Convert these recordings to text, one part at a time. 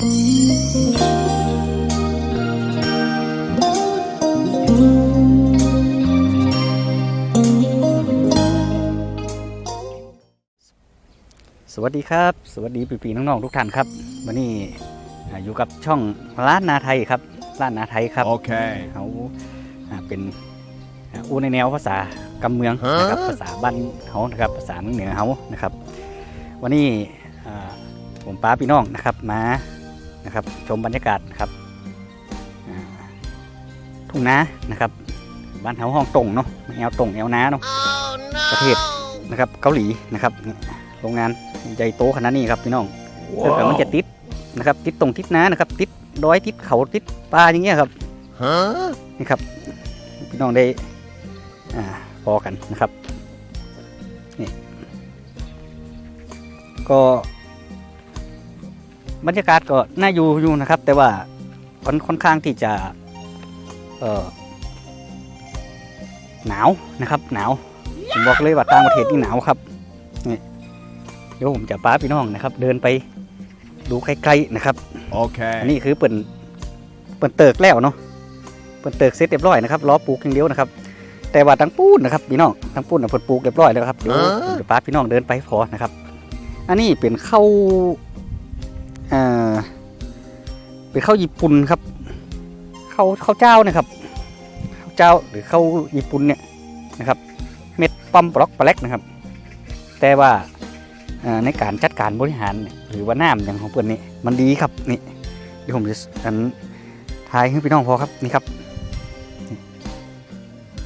สวัสดีครับ สวัสดีปีๆน้องๆทุกท่านครับ วันนี้อ่าอยู่กับช่องร้านนาไทยครับร้านนาไทยครับ Okay. เขาอ่าเป็นอ่าอู้ในแนวภาษากำเมืองนะครับภาษาบ้านเขานะครับภาษาเมืองเหนือเขานะครับ วันนี้อ่าผมป้าพี่น้องนะครับมา นะครับ ชมบรรยากาศนะครับอ่าทุ่งนานะครับ บ้านเขาห้องตรงเนาะแอวตรงแอวนาเนาะประเทศนะครับ เกาหลีนะครับนี่โรงงานใหญ่โตขนาดนี้ครับพี่น้องเกิดมันจะติดนะครับ ติดตรงติดน้านะครับ ติดดอยติดเขาติดปลาอย่างเงี้ยครับ Huh? นี่ครับพี่น้องได้อ่าพอกันนะครับนี่ก็ บรรยากาศก็น่าอยู่อยู่นะครับ แต่ว่าค่อนค่อนข้างที่จะเออหนาวนะครับหนาวผมบอกเลยว่าต่างประเทศนี่หนาวครับนี่เดี๋ยวผมจะป้าพี่น้องนะครับ เดินไปดูใกล้ๆนะครับ Okay. อันนี้คือเปิ่นเปิ่นเติกแล้วเนาะเปิ่นเติกเสร็จเรียบร้อยนะครับล้อปลูกอย่างเดียวนะครับ แต่ว่าทั้งปูนนะครับพี่น้องทั้งปูนน่ะเปิ่นปลูกเรียบร้อยแล้วครับเดี๋ยวฮะเดี๋ยวป้าพี่น้องเดินไปพอนะครับ อันนี้เป็นข้าวเอ่อเป็นข้าวญี่ปุ่นครับข้าวข้าวเจ้านะครับข้าวเจ้าหรือข้าวญี่ปุ่นเนี่ยนะครับ เม็ดปั๊มบล็อกปลาเล็กนะครับ แต่ว่าในการจัดการบริหารหรือว่าน้ำอย่างของเปิ่อนนี่มันดีครับนี่เดี๋ยวผมจะอันทายให้พี่น้องพอครับนี่ครับ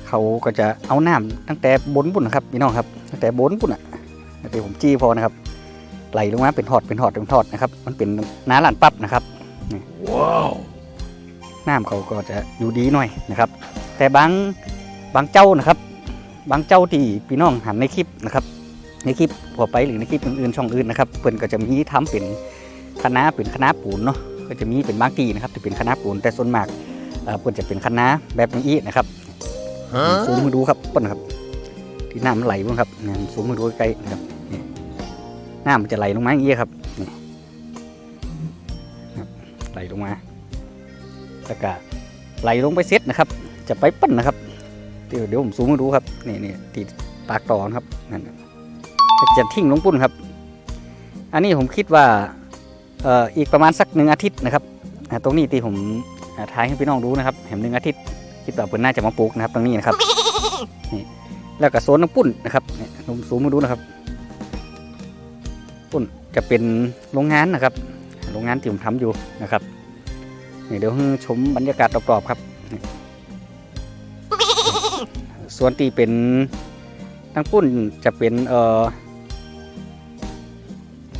เขาก็จะเอาน้ำตั้งแต่บนปุ่นนะครับพี่น้องครับตั้งแต่บนปุ่นอะเดี๋ยวผมจี้พอนะครับ ไหลลงมาเป็นทอดเป็นทอดเป็นทอดนะครับ มันเป็นน้าหลานปั๊บนะครับ Wow. น้ำเขาก็จะอยู่ดีหน่อยนะครับ แต่บางบางเจ้านะครับ บางเจ้าที่พี่น้องหันในคลิปนะครับ ในคลิปพอไปหรือในคลิปอื่นๆช่องอื่นนะครับเพิ่นก็จะมีทำเป็นคณะเป็นคณะปูนเนาะก็จะมีเป็นบางทีนะครับที่เป็นคณะปูนแต่ส่วนมากเอ่อเพิ่นจะเป็นคณะแบบนี้นะครับ Huh? ซูมมือดูครับเปิ้นครับ ที่น้ำมันไหลบ้างครับเนี่ยซูมมือดูใกล้ๆนะครับ นี่น้ำมันจะไหลลงมาอย่างนี้ครับนี่ครับไหลลงมาแล้วก็ไหลลงไปเซ็ตนะครับ จะไปปั้นนะครับ เดี๋ยวเดี๋ยวผมซูมให้ดูครับนี่นี่ตีปากต่อครับนั่นจะทิ้งลงปุ้นครับ อันนี้ผมคิดว่าเอ่ออีกประมาณสักหนึ่งอาทิตย์นะครับตรงนี้ที่ผมอ่ายให้พี่น้องดูนะครับแหมหนึ่งอาทิตย์คิดว่าเพิ่นน่าจะมาปลูกนะครับ ตรงนี้นะครับนี่แล้วก็โซนน้ำปุ้นนะครับนี่ผมซูมมาดูนะครับ ปุ้นจะเป็นโรงงานนะครับ โรงงานที่ผมทำอยู่นะครับนี่เดี๋ยวให้ชมบรรยากาศรอบๆครับ ส่วนที่เป็นทั้งปุ้นจะเป็นเอ่อ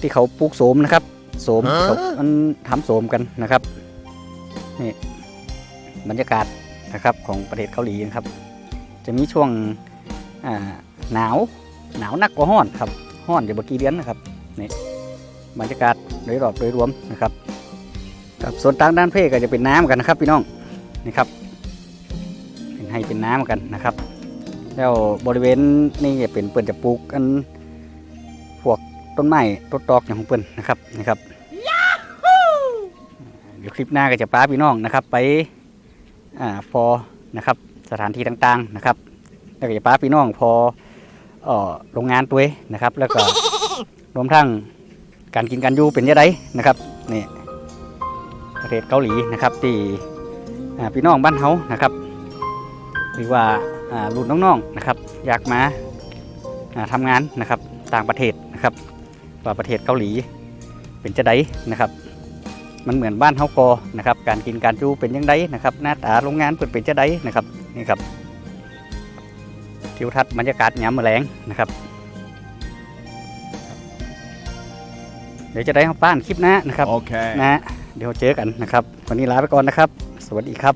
ที่เขาปลูกโสมนะครับโสมฮะเขามันทำโสมกันนะครับนี่บรรยากาศนะครับของประเทศเกาหลีนะครับ จะมีช่วงอ่าหนาวหนาวนักกว่าห้อนครับห้อนจะบกี่เดือนนะครับ นี่บรรยากาศโดยรอบโดยรวมนะครับครับส่วนทางด้านเพศก็จะเป็นน้ำกันนะครับพี่น้องนี่ครับ เป็นให้เป็นน้ำกันนะครับ แล้วบริเวณนี่จะเป็นเปิ่นจะปลูกกันพวกต้นไม้ต้นตอกอย่างของเปิ่นนะครับนี่ครับเดี๋ยวคลิปหน้าก็จะป้าพี่น้องนะครับ ไปอ่าพอนะครับสถานที่ต่างๆนะครับแล้วก็จะป้าพี่น้องพอเอ่อโรงงานตัวนะครับ แล้วก็ รวมทั้งการกินการอยู่เป็นยังไงนะครับนี่ประเทศเกาหลีนะครับที่พี่น้องบ้านเฮานะครับ หรือว่ารุ่นน้องๆนะครับ อยากมาอ่าทำงานนะครับต่างประเทศนะครับว่าประเทศเกาหลีเป็นจะไดนะครับ มันเหมือนบ้านเฮากอนะครับ การกินการจูเป็นยังไงนะครับ หน้าตาโรงงานเปิดเป็นจะไดนะครับนี่ครับทิวทัศน์บรรยากาศยามมื้อแลงนะครับ เดี๋ยวจะได้เข้าป้านคลิปหน้านะครับ Okay. นะเดี๋ยวเจอกันนะครับ วันนี้ลาไปก่อนนะครับ สวัสดีครับ